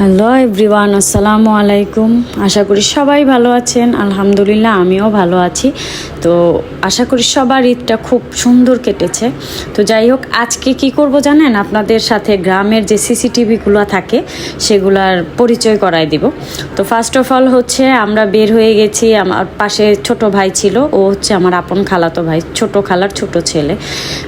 Hello everyone, আসসালামু আলাইকুম। আশা করি সবাই ভালো আছেন। আলহামদুলিল্লাহ, আমিও ভালো আছি। তো আশা করি সবার ঈদটা খুব সুন্দর কেটেছে। তো যাই হোক, আজকে কি করব জানেন? আপনাদের সাথে গ্রামের যে সিসিটিভিগুলো থাকে, সেগুলার পরিচয় করাই দিব। তো ফার্স্ট অফ অল হচ্ছে, আমরা বের হয়ে গেছি। আমার পাশে ছোট ভাই ছিল। ও হচ্ছে আমার আপন খালাতো ভাই, ছোট খালার ছোট ছেলে।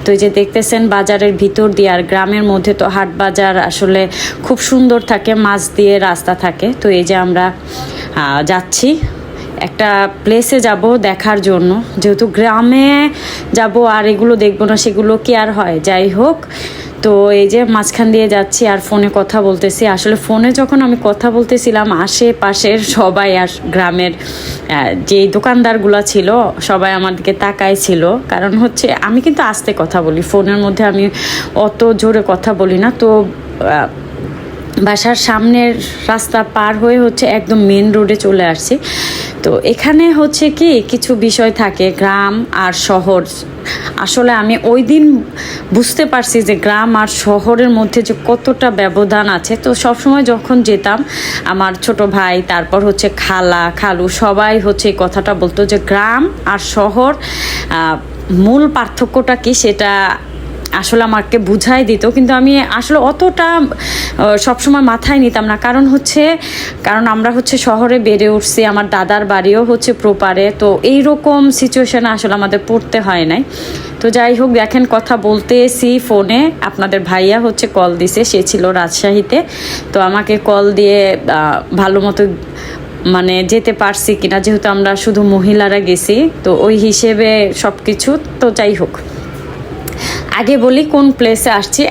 তো এই যে দেখতেছেন, বাজারের ভিতর দিয়ে আর গ্রামের মধ্যে তো হাট বাজার আসলে খুব সুন্দর থাকে। মাছ দিয়ে রাস্তা থাকে। তো এই যে আমরা যাচ্ছি। একটা প্লেসে যাব দেখার জন্য। যেহেতু গ্রামে যাব আর এগুলো দেখব না, সেগুলো কি আর হয়? যাই হোক, তো এই যে মাঝখান দিয়ে যাচ্ছি আর ফোনে কথা বলতেছি। আসলে ফোনে যখন আমি কথা বলতেছিলাম, আশেপাশের সবাই আর গ্রামের যে দোকানদারগুলো ছিল, সবাই আমার দিকে তাকাই ছিল। কারণ হচ্ছে, আমি কিন্তু আস্তে কথা বলি। ফোনের মধ্যে আমি অত জোরে কথা বলি না। তো বাসার সামনের রাস্তা পার হয়ে হচ্ছে একদম মেন রোডে চলে আসছি। তো এখানে হচ্ছে কি, কিছু বিষয় থাকে, গ্রাম আর শহর। আসলে আমি ওই দিন বুঝতে পারছি যে গ্রাম আর শহরের মধ্যে যে কতটা ব্যবধান আছে। তো সবসময় যখন যেতাম, আমার ছোট ভাই, তারপর হচ্ছে খালা, খালু সবাই হচ্ছে এই কথাটা বলতো যে গ্রাম আর শহর মূল পার্থক্যটা কি সেটা আসলে আমাকে বুঝাই দিত, কিন্তু আমি আসলে অতটা সবসময় মাথায় নিতাম না। কারণ হচ্ছে, কারণ আমরা হচ্ছে শহরে বেড়ে উঠছি, আমার দাদার বাড়িও হচ্ছে প্রপারে, তো এই রকম সিচুয়েশনে আসলে আমাদের পড়তে হয় নাই। তো যাই হোক, দেখেন কথা বলতে এসি ফোনে, আপনাদের ভাইয়া হচ্ছে কল দিছে, সে ছিল রাজশাহীতে। তো আমাকে কল দিয়ে ভালো মতো মানে যেতে পারছি কিনা, যেহেতু আমরা শুধু মহিলারা গেছি, তো ওই হিসেবে সব কিছু তো যাই হোক। আগে বলি কোন প্লেসে আসছি।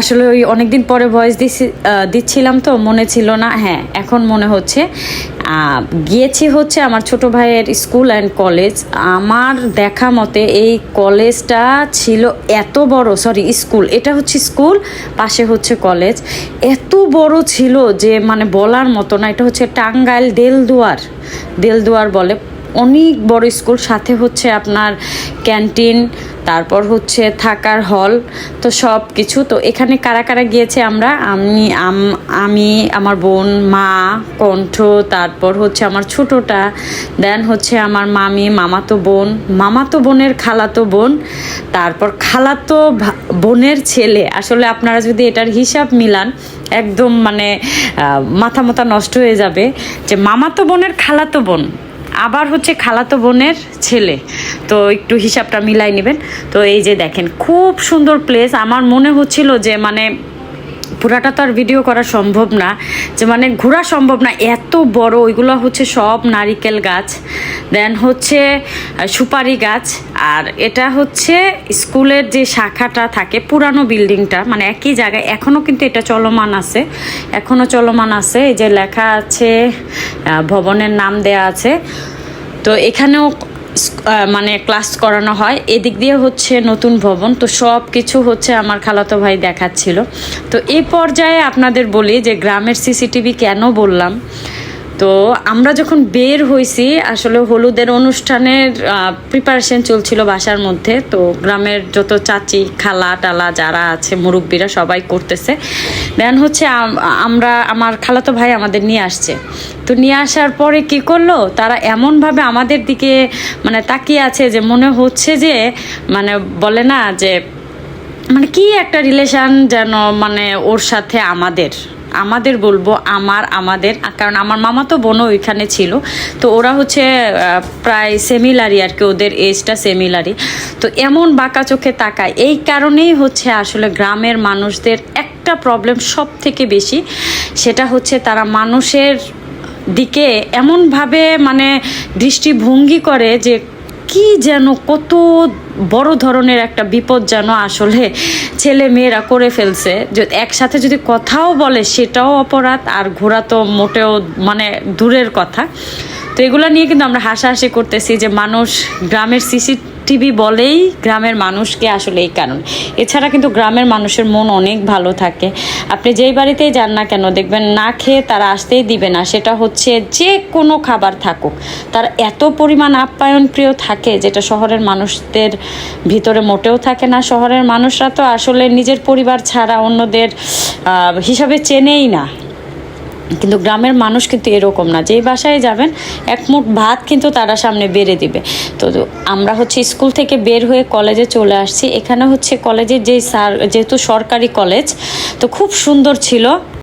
আসলে ওই অনেকদিন পরে ভয়েস দিছি দিচ্ছিলাম তো, মনে ছিল না। হ্যাঁ এখন মনে হচ্ছে। গিয়েছি হচ্ছে আমার ছোট ভাইয়ের স্কুল অ্যান্ড কলেজ আমার দেখা মতে এই কলেজটা ছিল এত বড় সরি স্কুল এটা হচ্ছে স্কুল পাশে হচ্ছে কলেজ এত বড় ছিল যে মানে বলার মতো না। এটা হচ্ছে টাঙ্গাইল দেলদুয়ার। দেলদুয়ার বলে। অনেক বড় স্কুল, সাথে হচ্ছে আপনার ক্যান্টিন, তারপর হচ্ছে থাকার হল, তো সব কিছু। তো এখানে কারা কারা গিয়েছে আমরা? আমি আমি আমার বোন, মা, কণ্ঠ, তারপর হচ্ছে আমার ছোটোটা, দেন হচ্ছে আমার মামি, মামাতো বোন, মামাতো বোনের খালাতো বোন, তারপর খালাতো বোনের ছেলে। আসলে আপনারা যদি এটার হিসাব মিলান, একদম মানে মাথা মাথা নষ্ট হয়ে যাবে যে মামাতো বোনের খালাতো বোন। আবার হচ্ছে খালাতো বোনের ছেলে। তো একটু হিসাবটা মিলাই নেবেন। তো এই যে দেখেন, খুব সুন্দর প্লেস আমার মনে হচ্ছিল যে মানে পুরাটা তো আর ভিডিও করা সম্ভব না। যে মানে ঘোরা সম্ভব না। এত বড়, ওইগুলো হচ্ছে সব নারিকেল গাছ। দেন হচ্ছে সুপারি গাছ। আর এটা হচ্ছে স্কুলের যে শাখাটা থাকে, পুরানো বিল্ডিংটা মানে একই জায়গায়। এখনও কিন্তু এটা চলমান আছে। এখনও চলমান আছে। এই যে লেখা আছে ভবনের নাম দেয়া আছে। তো এখানেও মানে ক্লাস করানো হয়। এদিক দিয়ে হচ্ছে নতুন ভবন। তো সব কিছু হচ্ছে আমার খালাতো ভাই দেখাচ্ছিল। তো এই পর্যায়ে আপনাদের বলি যে, গ্রামের সিসিটিভি কেন বললাম? তো আমরা যখন বের হয়েছি আসলে হলুদের অনুষ্ঠানের প্রিপারেশন চলছিল বাসার মধ্যে। তো গ্রামের যত চাচি, খালা, টালা যারা আছে, মুরব্বীরা সবাই করতেছে। দেন হচ্ছে আমরা, আমার খালাতো ভাই আমাদের নিয়ে আসছে। তো নিয়ে আসার পরে কি করল? তারা এমনভাবে আমাদের দিকে মানে তাকিয়ে আছে যে মনে হচ্ছে যে মানে বলে না যে মানে কি একটা রিলেশন যেন মানে ওর সাথে আমাদের? আমাদের বলব আমার, আমাদের কারণ আমার মামা তো বোনও ওইখানে ছিল, তো ওরা হচ্ছে প্রায় সেমিলারি আর কি, ওদের এজটা সেমিলারি তো এমন বাঁকা চোখে তাকায়, এই কারণেই হচ্ছে আসলে গ্রামের মানুষদের একটা প্রবলেম সব থেকে বেশি, সেটা হচ্ছে তারা মানুষের দিকে এমনভাবে মানে দৃষ্টিভঙ্গি করে যে কি যেন কত বড় ধরনের একটা বিপদ যেন আসলে ছেলে মেয়েরা করে ফেলছে। একসাথে যদি কথাও বলে, সেটাও অপরাধ, আর ঘোরা তো মোটেও মানে দূরের কথা। তো এগুলো নিয়ে কিন্তু আমরা হাসাহাসি করতেছি যে মানুষ গ্রামের সিসিটিভি বলেই গ্রামের মানুষকে আসলে এই কারণ। এছাড়া কিন্তু গ্রামের মানুষের মন অনেক ভালো থাকে। আপনি যেই বাড়িতেই যান না কেন, দেখবেন না খেয়ে তারা আসতেই দিবে না। সেটা হচ্ছে যে কোনো খাবার থাকুক। তার এত পরিমাণ আপ্যায়ন প্রিয় থাকে যেটা শহরের মানুষদের ভিতরে মোটেও থাকে না। শহরের মানুষরা তো আসলে নিজের পরিবার ছাড়া অন্যদের হিসাবে চেনেই না। কিন্তু গ্রামের মানুষ কিন্তু এরকম না। যেই বাসায় যাবেন, এক মুঠ ভাত কিন্তু তারা সামনে বেড়ে দিবে। তো আমরা হচ্ছে স্কুল থেকে বের হয়ে কলেজে চলে আসছি। এখানে হচ্ছে কলেজের যেই স্যার যেহেতু সরকারি কলেজ, তো খুব সুন্দর ছিল।